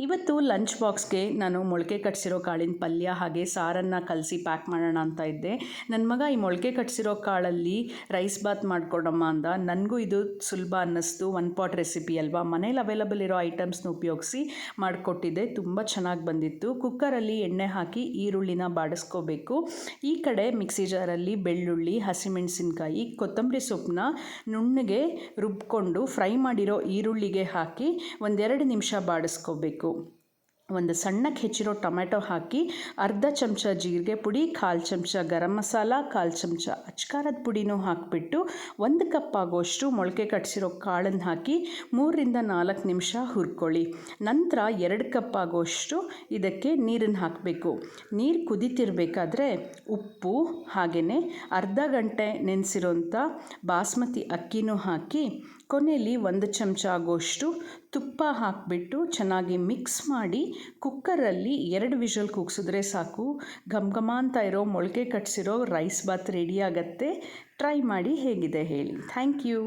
ಇವತ್ತು ಲಂಚ್ ಬಾಕ್ಸ್ಗೆ ನಾನು ಮೊಳಕೆ ಕಟ್ಸಿರೋ ಕಾಳಿನ ಪಲ್ಯ ಹಾಗೆ ಸಾರನ್ನು ಕಲಸಿ ಪ್ಯಾಕ್ ಮಾಡೋಣ ಅಂತ ಇದ್ದೆ. ನನ್ನ ಮಗ ಈ ಮೊಳಕೆ ಕಟ್ಸಿರೋ ಕಾಳಲ್ಲಿ ರೈಸ್ ಬಾತ್ ಮಾಡಿಕೊಡಮ್ಮ ಅಂದ. ನನಗೂ ಇದು ಸುಲಭ ಅನ್ನಿಸ್ತು. ಒನ್ ಪಾಟ್ ರೆಸಿಪಿ ಅಲ್ವಾ? ಮನೇಲಿ ಅವೈಲಬಲ್ ಇರೋ ಐಟಮ್ಸ್ನ ಉಪಯೋಗಿಸಿ ಮಾಡಿಕೊಟ್ಟಿದ್ದೆ. ತುಂಬ ಚೆನ್ನಾಗಿ ಬಂದಿತ್ತು. ಕುಕ್ಕರಲ್ಲಿ ಎಣ್ಣೆ ಹಾಕಿ ಈರುಳ್ಳಿನ ಬಾಡಿಸ್ಕೋಬೇಕು. ಈ ಕಡೆ ಮಿಕ್ಸಿ ಜಾರಲ್ಲಿ ಬೆಳ್ಳುಳ್ಳಿ, ಹಸಿಮೆಣಸಿನ್ಕಾಯಿ, ಕೊತ್ತಂಬರಿ ಸೊಪ್ಪನ್ನ ನುಣ್ಣಗೆ ರುಬ್ಕೊಂಡು ಫ್ರೈ ಮಾಡಿರೋ ಈರುಳ್ಳಿಗೆ ಹಾಕಿ ಒಂದೆರಡು ನಿಮಿಷ ಬಾಡಿಸ್ಕೋಬೇಕು. go. ಒಂದು ಸಣ್ಣಕ್ಕೆ ಹೆಚ್ಚಿರೋ ಟೊಮೆಟೊ ಹಾಕಿ ಅರ್ಧ ಚಮಚ ಜೀರಿಗೆ ಪುಡಿ, ಕಾಲು ಚಮಚ ಗರಂ ಮಸಾಲ, ಕಾಲು ಚಮಚ ಅಚ್ಕಾರದ ಪುಡಿನೂ ಹಾಕಿಬಿಟ್ಟು ಒಂದು ಕಪ್ ಆಗೋಷ್ಟು ಮೊಳಕೆ ಕಟ್ಸಿರೋ ಕಾಳನ್ನು ಹಾಕಿ ಮೂರರಿಂದ ನಾಲ್ಕು ನಿಮಿಷ ಹುರ್ಕೊಳ್ಳಿ. ನಂತರ ಎರಡು ಕಪ್ ಆಗೋಷ್ಟು ಇದಕ್ಕೆ ನೀರನ್ನು ಹಾಕಬೇಕು. ನೀರು ಕುದೀತಿರ್ಬೇಕಾದ್ರೆ ಉಪ್ಪು ಹಾಗೆಯೇ ಅರ್ಧ ಗಂಟೆ ನೆನೆಸಿರೋಂಥ ಬಾಸ್ಮತಿ ಅಕ್ಕಿನೂ ಹಾಕಿ ಕೊನೆಯಲ್ಲಿ ಒಂದು ಚಮಚ ಆಗೋಷ್ಟು ತುಪ್ಪ ಹಾಕಿಬಿಟ್ಟು ಚೆನ್ನಾಗಿ ಮಿಕ್ಸ್ ಮಾಡಿ ಕುಕ್ಕರಲ್ಲಿ ಎರಡು ವಿಷಲ್ ಕೂಗಿಸಿದ್ರೆ ಸಾಕು. ಘಮ್ ಘಮ ಅಂತ ಇರೋ, ಮೊಳಕೆ ಕಟ್ಸಿರೋ ರೈಸ್ ಬಾತ್ ರೆಡಿ ಆಗುತ್ತೆ. ಟ್ರೈ ಮಾಡಿ ಹೇಗಿದೆ ಹೇಳಿ. Thank you